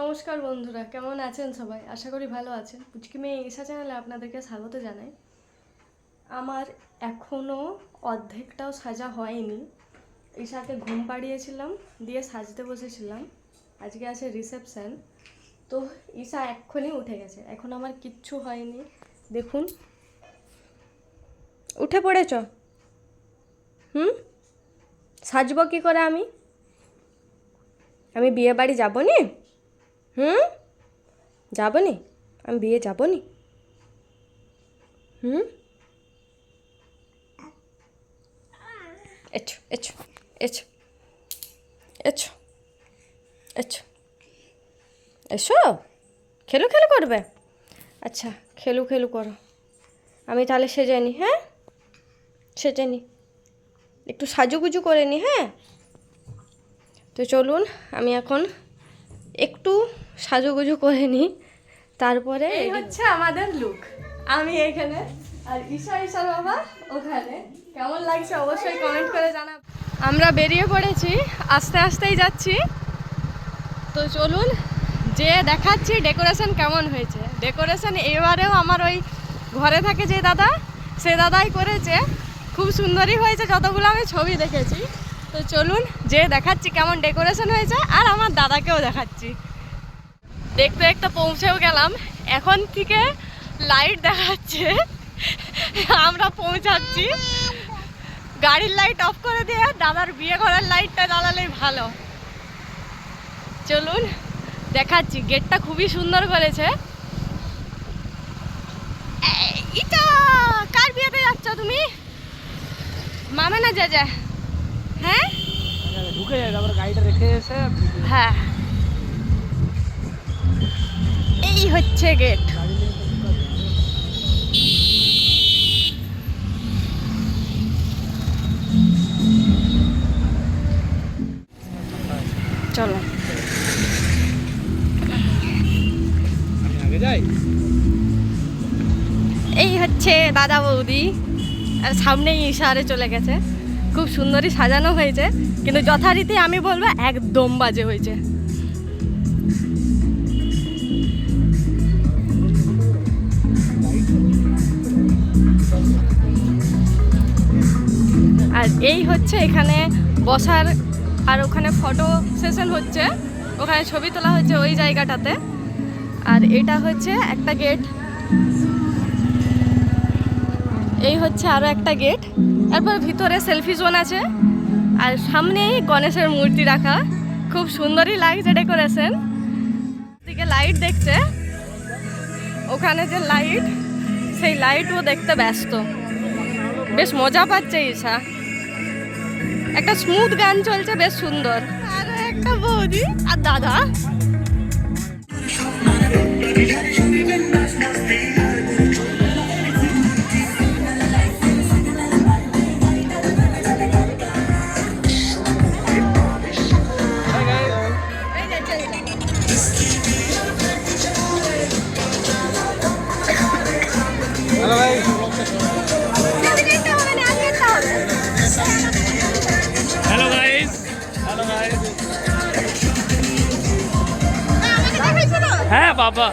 নমস্কার বন্ধুরা, কেমন আছেন সবাই? আশা করি ভালো আছেন। পুচকি মেয়ে ঈশা চ্যানেলে আপনাদেরকে স্বাগত জানাই। আমার এখনও অর্ধেকটাও সাজা হয়নি। ঈশাকে ঘুম পাড়িয়েছিলাম, দিয়ে সাজতে বসেছিলাম। আজকে আছে রিসেপশান তো ঈশা এক্ষুনি উঠে গেছে। এখন আমার কিচ্ছু হয়নি। দেখুন। উঠে পড়েছ? হুম? সাজবো কী করে আমি? আমি বিয়ে বাড়ি যাব নি হুম? যাব নি আমি বিয়ে যাব নি হুম এছো এছো এছো এছো, এসো। খেলু খেলু করবে? আচ্ছা খেলু খেলু করো। আমি তাহলে সেজে নি হ্যাঁ? সেজে নি। একটু সাজুগুজু করে নি হ্যাঁ? তো চলুন, আমি এখন একটু সাজুগুজু করে নিই তারপরে এই হচ্ছে আমাদের লুক আমি এখানে আর ঈশা ঈশার বাবা ওখানে। কেমন লাগছে অবশ্যই কমেন্ট করে জানাব। আমরা বেরিয়ে পড়েছি আস্তে আস্তেই যাচ্ছি। তো চলুন যে দেখাচ্ছি ডেকোরেশন কেমন হয়েছে। ডেকোরেশন এবারেও আমার ওই ঘরে থাকে যে দাদা সে দাদাই করেছে। খুব সুন্দরই হয়েছে যতগুলো আমি ছবি দেখেছি। তো চলুন, যে দেখাচ্ছি কেমন ডেকোরেশন হয়েছে, আর আমার দাদাকেও দেখাচ্ছি। দেখতে দেখতে পৌঁছেও গেলাম, এখন থেকে লাইট দেখাচ্ছে, আমরা পৌঁছাচ্ছি। গাড়ির লাইট অফ করে দিয়ে দাদার বিয়ে করার লাইটটা জ্বালালেই ভালো। চলুন, দেখাচ্ছি গেটটা খুবই সুন্দর করেছে। ইটা, কার বিয়েতে যাচ্ছ তুমি? মামা না যা যা হ্যাঁ? ঢুকে গাড়িটা রেখে এসে হ্যাঁ। এই হচ্ছে গেট চলো। এই হচ্ছে দাদা বৌদি আর সামনেই ইশারে চলে গেছে। খুব সুন্দরই সাজানো হয়েছে, কিন্তু যথারীতি আমি বলব একদম বাজে হয়েছে। আর এই হচ্ছে এখানে বসার, আর ওখানে ফটো সেশন হচ্ছে, ওখানে ছবি তোলা হচ্ছে ওই জায়গাটাতে। আর এটা হচ্ছে একটা গেট এই হচ্ছে আরও একটা গেট তারপর ভিতরে সেলফি জোন আছে। আর সামনেই গণেশের মূর্তি রাখা। খুব সুন্দরই লাগছে ডেকোরেশন দিকে লাইট দেখছে ওখানে যে লাইট সেই লাইটও দেখতে ব্যস্ত। বেশ মজা পাচ্ছে ঈশা। একটা স্মুথ গান চলছে, বেশ সুন্দর। আর একটা বৌদি আর দাদা। বাবা।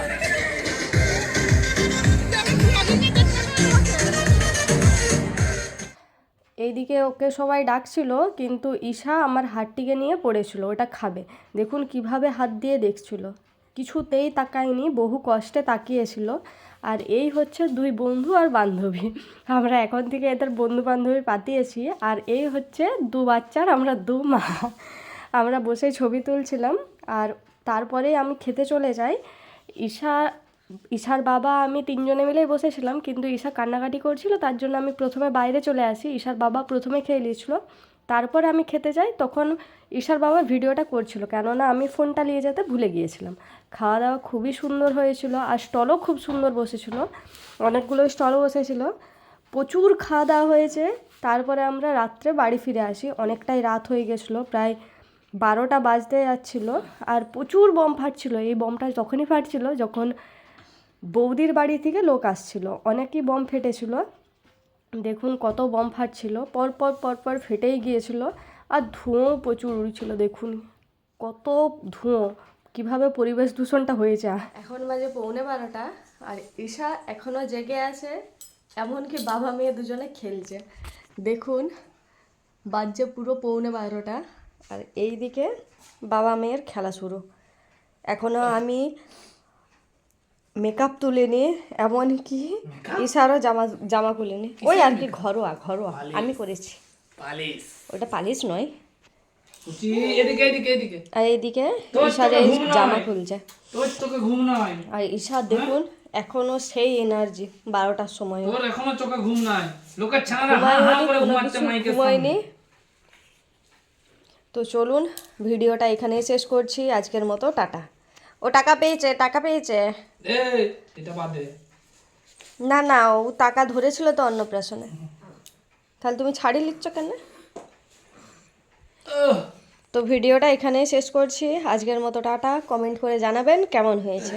এইদিকে ওকে সবাই ডাকছিল, কিন্তু ঈশা আমার হাতটিকে নিয়ে পড়েছিল, ওটা খাবে। দেখুন কীভাবে হাত দিয়ে দেখছিল। কিছুতেই তাকায়নি, বহু কষ্টে তাকিয়েছিল। আর এই হচ্ছে দুই বন্ধু আর বান্ধবী। আমরা এখন থেকে এদের বন্ধু বান্ধবী পাতিয়েছি, আর এই হচ্ছে দু বাচ্চার, আমরা দু মা। আমরা বসে ছবি তুলছিলাম, আর তারপরে আমি খেতে চলে যাই। ঈশা, ঈশার বাবা, আমি তিনজনে মিলেই বসেছিলাম, কিন্তু ঈশা কান্নাকাটি করছিল, তার জন্য আমি প্রথমে বাইরে চলে আসি। ঈশার বাবা প্রথমে খেয়ে নিয়েছিল। তারপরে আমি খেতে যাই, তখন ঈশার বাবা ভিডিওটা করছিল, কেননা আমি ফোনটা নিয়ে যেতে ভুলে গিয়েছিলাম। খাওয়া দাওয়া খুবই সুন্দর হয়েছিল, আর স্টলও খুব সুন্দর বসেছিল, অনেকগুলো স্টলও বসেছিল। প্রচুর খাওয়া দাওয়া হয়েছে, তারপরে আমরা রাত্রে বাড়ি ফিরে আসি, অনেকটাই রাত হয়ে গেছিল, প্রায় বারোটা বাজতে যাচ্ছিল আর প্রচুর বম ফাটছিল। এই বমটা যখনই ফাটছিল, যখন বৌদির বাড়ি থেকে লোক আসছিল, অনেকই বম ফেটেছিল। দেখুন কত বম ফাটছিল, পরপর পরপর ফেটেই গিয়েছিল আর ধুঁয়ো প্রচুর উড়ছিল, দেখুন কত ধুঁয়ো কীভাবে পরিবেশ দূষণটা হয়েছে। এখন বাজে পৌনে বারোটা আর ঈশা এখনও জেগে আছে, এমনকি বাবা মেয়ে দুজনে খেলছে। দেখুন বাজছে পুরো পৌনে বারোটা। আর এই দিকে বাবা মেয়ের খেলা শুরু। এখনও আমি মেকআপ তুলিনি এমনকি ঈশারও জামা জামা খুলিনি ওই আর কি ঘরোয়া ঘরোয়া। আমি করেছি। ওটা পালিশ নয়। এদিকে এদিকে এদিকে। আর এইদিকে তোর ঈশার এই জামা খুলছে। আর ঈশা দেখুন এখনও সেই এনার্জি বারোটার সময়। ঘুমায়নি করে কোনো ঘুমাচ্ছে কিছু মাইকের ঘুমায়নি সামনে তো চলুন ভিডিওটা এখানেই শেষ করছি। আজকের মতো টাটা। ও টাকা পেয়েছে টাকা পেয়েছে। না না ও টাকা ধরেছিল তো অন্নপ্রাশনে। তাহলে তুমি ছাড়ি লিখছ কেন? তো ভিডিওটা এখানেই শেষ করছি। আজকের মতো টাটা। কমেন্ট করে জানাবেন কেমন হয়েছে।